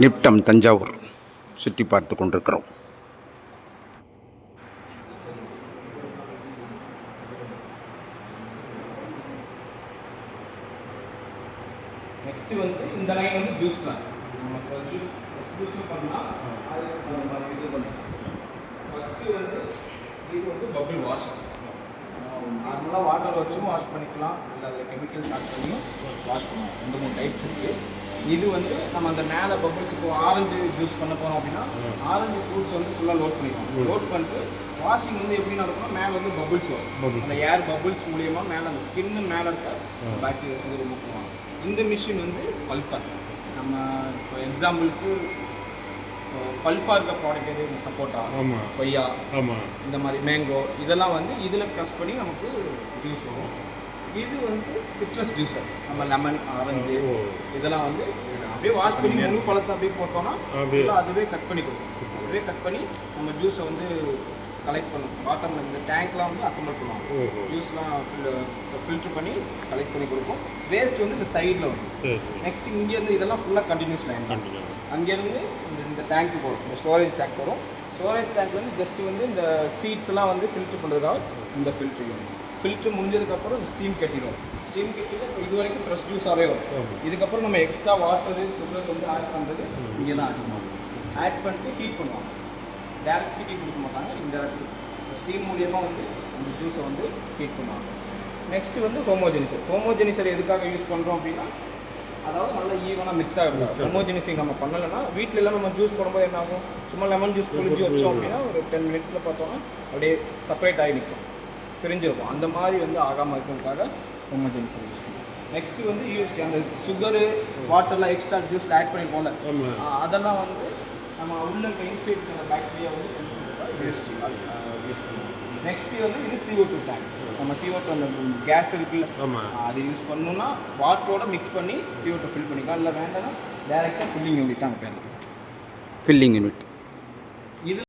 நிப்டம் தஞ்சாவூர் சுற்றி பார்த்து கொண்டிருக்கிறோம். நெக்ஸ்ட் வந்து இந்த லைன் வந்து ஜூஸ் பிளான் நம்ம ஜூஸ் ஜூஸும் பண்ணலாம் அது நம்ம இது பண்ணலாம் ஃபஸ்ட்டு வந்து இது வந்து பபிள் வாஷ் நார்மலாக வாட்டர் வச்சும் வாஷ் பண்ணிக்கலாம். இல்லை அதில் கெமிக்கல்ஸ் ஆட் பண்ணியும் வாஷ் பண்ணலாம். ரெண்டு மூணு டைப்ஸ் இருக்குது இது வந்து நம்ம அந்த மேலே பபிள்ஸ் இப்போ ஆரஞ்சு ஜூஸ் பண்ண போகிறோம் அப்படின்னா ஆரஞ்சு ஃப்ரூட்ஸ் வந்து ஃபுல்லாக லோட் பண்ணிக்கலாம். லோட் பண்ணிட்டு வாஷிங் வந்து எப்படி நடக்கும்னா மேலே வந்து பபிள்ஸ் வரும். அந்த ஏர் பபிள்ஸ் மூலியமாக மேலே அந்த ஸ்கின்னு மேலே இருக்க பாக்டீரியாஸ் வந்து ரிமூவ் பண்ணுவாங்க இந்த மிஷின் வந்து பல்பர் நம்ம இப்போ எக்ஸாம்பிளுக்கு பல்பாக இருக்க ப்ராடக்ட் எது? சப்போட்டா ஆமாம் கொய்யா ஆமாம் இந்த மாதிரி மேங்கோ இதெல்லாம் வந்து இதில் க்ரஷ் பண்ணி நமக்கு ஜூஸ் வரும். இது வந்து சிட்ரஸ் ஜூஸர் நம்ம லெமன் ஆரஞ்சு. இதெல்லாம் வந்து அப்படியே வாஷ் பண்ணி முழு பழத்தை அப்படியே போட்டோம்னா அதுவே கட் பண்ணி கொடுக்கும். அதுவே கட் பண்ணி நம்ம ஜூஸை வந்து கலெக்ட் பண்ணும். பாட்டமில் இந்த டேங்க்லாம் வந்து அசம்பிள் பண்ணுவாங்க. ஓஹோ. ஜூஸ்லாம் ஃபில்ட்ரு பண்ணி கலெக்ட் பண்ணி கொடுக்கும் வேஸ்ட் வந்து இந்த சைடில் வரும். நெக்ஸ்ட் இங்கேருந்து இதெல்லாம் ஃபுல்லாக கண்டினியூஸ் லைன் தான். அங்கேருந்து இந்த இந்த டேங்க் வரும் இந்த ஸ்டோரேஜ் டேங்க் வரும். ஸ்டோரேஜ் டேங்க் வந்து ஜஸ்ட் வந்து இந்த சீட்ஸ் எல்லாம் வந்து ஃபில்ட்ரு பண்ணுறதுக்காக இந்த ஃபில்ட்ரு யூனிட் ஃபில்ட்ரு முடிஞ்சதுக்கப்புறம் ஸ்டீம் கட்டிடும் ஸ்டீம் இப்போ இது வரைக்கும் ஃப்ரெஷ் ஜூஸாகவே வரும். இதுக்கப்புறம் நம்ம எக்ஸ்ட்ரா வாட்டரு சுகர் வந்து ஆட் பண்ணுறது இங்கே தான் ஆட் பண்ணுவாங்க ஆட் பண்ணிட்டு ஹீட் பண்ணுவாங்க. டேரக்ட் ஹீட்டிங் கொடுக்க மாட்டாங்க. இன்டெரக்ட் ஸ்டீம் மூலியமாக வந்து இந்த ஜூஸை வந்து ஹீட் பண்ணுவாங்க. நெக்ஸ்ட் வந்து ஹோமோஜெனிசர் ஹோமோஜெனிசர் எதுக்காக யூஸ் பண்ணுறோம் அப்படின்னா அதாவது நல்லா ஈவனாக மிக்ஸ் ஆகிடும் ஹோமோஜெனிசிங் நம்ம பண்ணலைன்னா வீட்டில எல்லாம் நம்ம ஜூஸ் போடும்போது என்ன ஆகும் சும்மா லெமன் ஜூஸ் புளிஞ்சு வச்சோம் அப்படின்னா ஒரு டென் மினிட்ஸில் பார்த்தோம்னா அப்படியே செப்பரேட் ஆகி நிற்கும் பிரிஞ்சிருக்கும். அந்த மாதிரி வந்து ஆகாமல் இருக்கிறதுக்காக ஹோமோஜெனிசர் யூஸ் பண்ணுவோம் நெக்ஸ்ட் வந்து யூஎஸ்டி அந்த சுகரு வாட்டர்லாம் எக்ஸ்ட்ரா ஜூஸில் ஆட் பண்ணிப்போம்ல. ஆமாம் ஆஹ் அதெல்லாம் வந்து நம்ம உள்ள இருக்க இன்சைட் பாக்டீரியா வந்து வேஸ்ட் யூஸ் பண்ணுவோம் நெக்ஸ்ட் வந்து இது CO2 டூ டேங்க் நம்ம CO2 டூ அந்த கேஸ் இருக்குல்ல அது யூஸ் பண்ணணும்னா வாட்டரோட மிக்ஸ் பண்ணி CO2 டூ ஃபில் பண்ணிக்கலாம். இல்லை வேண்டாம்னா டேரெக்டாக ஃபில்லிங் யூனிட் அங்கே போயிடலாம் ஃபில்லிங் யூனிட் இது